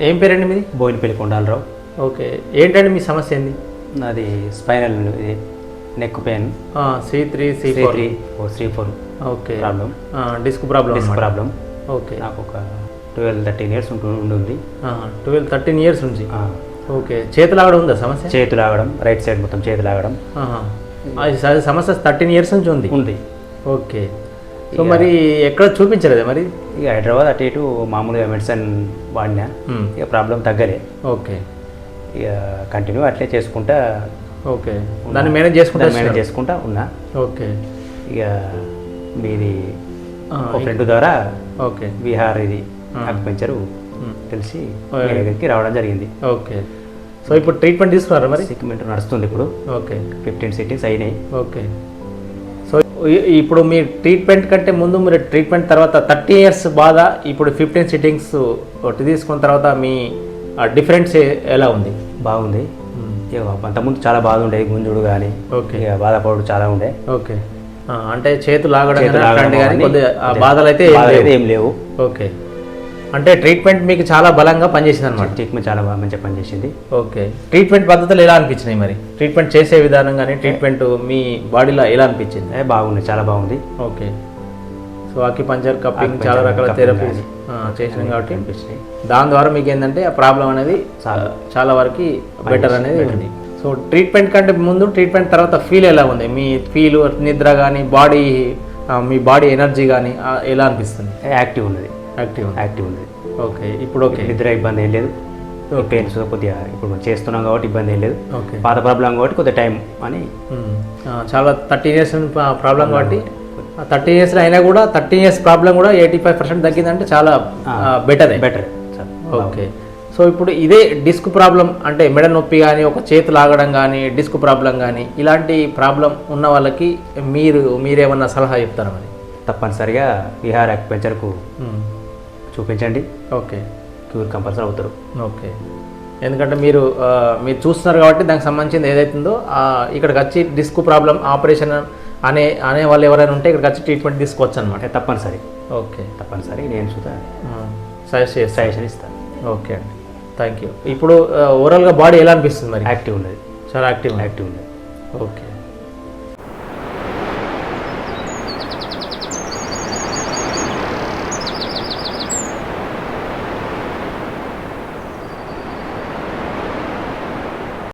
ఏం పేరండి మీది? బోయినపల్లి కొండాలరావు. ఓకే. ఏంటండి మీ సమస్య ఏంది? నాది స్పైనల్ ఇది neck pain. C three C three four. Three four okay. Problem disc problem disc problem okay. నాకు ఒక ట్వెల్వ్ థర్టీన్ ఇయర్స్ ఉంటు ఉంటుంది ట్వెల్వ్ థర్టీన్ ఇయర్స్ నుంచి? ఓకే. చేతులు ఆగడం ఉందా సమస్య? చేతులు ఆగడం రైట్ సైడ్ మొత్తం చేతులు ఆగడం. స- సమస్య థర్టీన్ ఇయర్స్ నుంచి ఉంది? ఉంది. ఓకే. సో మరి ఎక్కడ చూపించలేదా మరి ఇక హైదరాబాద్ అటు ఇటు మామూలుగా మెడిసిన్ వాడినా. ఇక ప్రాబ్లం తగ్గలే ఓకే ఇక కంటిన్యూ అట్లే చేసుకుంటా ఓకే దాన్ని మేనేజ్ చేసుకుంటా మేనేజ్ చేసుకుంటా ఉన్నా ఓకే ఇక మీది ఫ్రెండ్ ద్వారా ఓకే బీహార్ ఇది మ్మ్. తెలిసి దగ్గరికి రావడం జరిగింది ఓకే సో ఇప్పుడు ట్రీట్మెంట్ తీసుకున్నారా మరి సిక్మెంట్ నడుస్తుంది ఇప్పుడు ఓకే ఫిఫ్టీన్ సిట్టింగ్స్ అయినాయి ఓకే సో ఇప్పుడు మీ ట్రీట్మెంట్ కంటే ముందు మీరు ట్రీట్మెంట్ తర్వాత థర్టీ ఇయర్స్ బాధ ఇప్పుడు ఫిఫ్టీన్ సిట్టింగ్స్ ఒకటి తీసుకున్న తర్వాత మీ డిఫరెన్స్ ఎలా ఉంది? బాగుంది. ఇక అంతకుముందు చాలా బాధ ఉండేది గుంజుడు కానీ ఓకే ఇక బాధపడు చాలా ఉండే. ఓకే అంటే చేతులు లాగడం కొద్దిగా బాధలు అయితే. ఏం లేవు. ఓకే అంటే ట్రీట్మెంట్ మీకు చాలా బలంగా పనిచేసింది అనమాట ట్రీట్మెంట్ చాలా బాగా మంచిగా పనిచేసింది. ఓకే. ట్రీట్మెంట్ పద్ధతులు ఎలా అనిపించినాయి మరి? ట్రీట్మెంట్ చేసే విధానం కానీ ట్రీట్మెంట్ మీ బాడీలో ఎలా అనిపించింది? బాగుంది చాలా బాగుంది. ఓకే. సో అక్యుపంచర్ కప్పింగ్ చాలా రకాల థెరపీస్ చేసినాం కాబట్టి అనిపించినాయి దాని ద్వారా మీకు ఏంటంటే ఆ ప్రాబ్లం అనేది చాలా. చాలా వరకు బెటర్ అనేది ఉంది. సో ట్రీట్మెంట్ కంటే ముందు ట్రీట్మెంట్ తర్వాత ఫీల్ ఎలా ఉంది? మీ ఫీల్ నిద్ర కానీ బాడీ మీ బాడీ ఎనర్జీ కానీ ఎలా అనిపిస్తుంది? యాక్టివ్ ఉన్నది. యాక్టివ్ యాక్టివ్ ఉన్నది ఓకే ఇప్పుడు ఓకే నిద్ర ఇబ్బంది ఏం లేదు. పెయిన్స్ కొద్దిగా ఇప్పుడు మనం చేస్తున్నాం కాబట్టి ఇబ్బంది ఏం లేదు. ఓకే పాత ప్రాబ్లం కాబట్టి కొద్దిగా టైం అని. ఆ, చాలా థర్టీన్ ఇయర్స్ ప్రాబ్లం కాబట్టి థర్టీ ఇయర్స్ అయినా కూడా థర్టీన్ ఇయర్స్ ప్రాబ్లం కూడా ఎయిటీ ఫైవ్ పర్సెంట్ తగ్గిందంటే చాలా బెటరే బెటర్ ఓకే సో ఇప్పుడు ఇదే డిస్క్ ప్రాబ్లం అంటే మెడ నొప్పి కానీ ఒక చేతు లాగడం కానీ డిస్క్ ప్రాబ్లం కానీ ఇలాంటి ప్రాబ్లం ఉన్న వాళ్ళకి మీరు మీరేమన్నా సలహా చెప్తారా మరి? తప్పనిసరిగా బీహార్ అక్యుపెంచర్కు మ్మ్. చూపించండి. ఓకే. క్యూర్ కంపల్సరీ అవుతారు. ఓకే. ఎందుకంటే మీరు మీరు చూస్తున్నారు కాబట్టి దానికి సంబంధించింది ఏదైతుందో ఇక్కడికి వచ్చి డిస్క్ ప్రాబ్లం ఆపరేషన్ అనే అనే వాళ్ళు ఎవరైనా ఉంటే ఇక్కడికి వచ్చి ట్రీట్మెంట్ తీసుకోవచ్చు అనమాట తప్పనిసరి. ఓకే. తప్పనిసరి నేను సుధా సజెస్ట్ సజెషన్ ఇస్తాను ఓకే అండి. థ్యాంక్ యూ ఇప్పుడు ఓవరాల్గా బాడీ ఎలా అనిపిస్తుంది మరి? యాక్టివ్ ఉన్నది. చాలా యాక్టివ్ యాక్టివ్ ఉన్నది. ఓకే.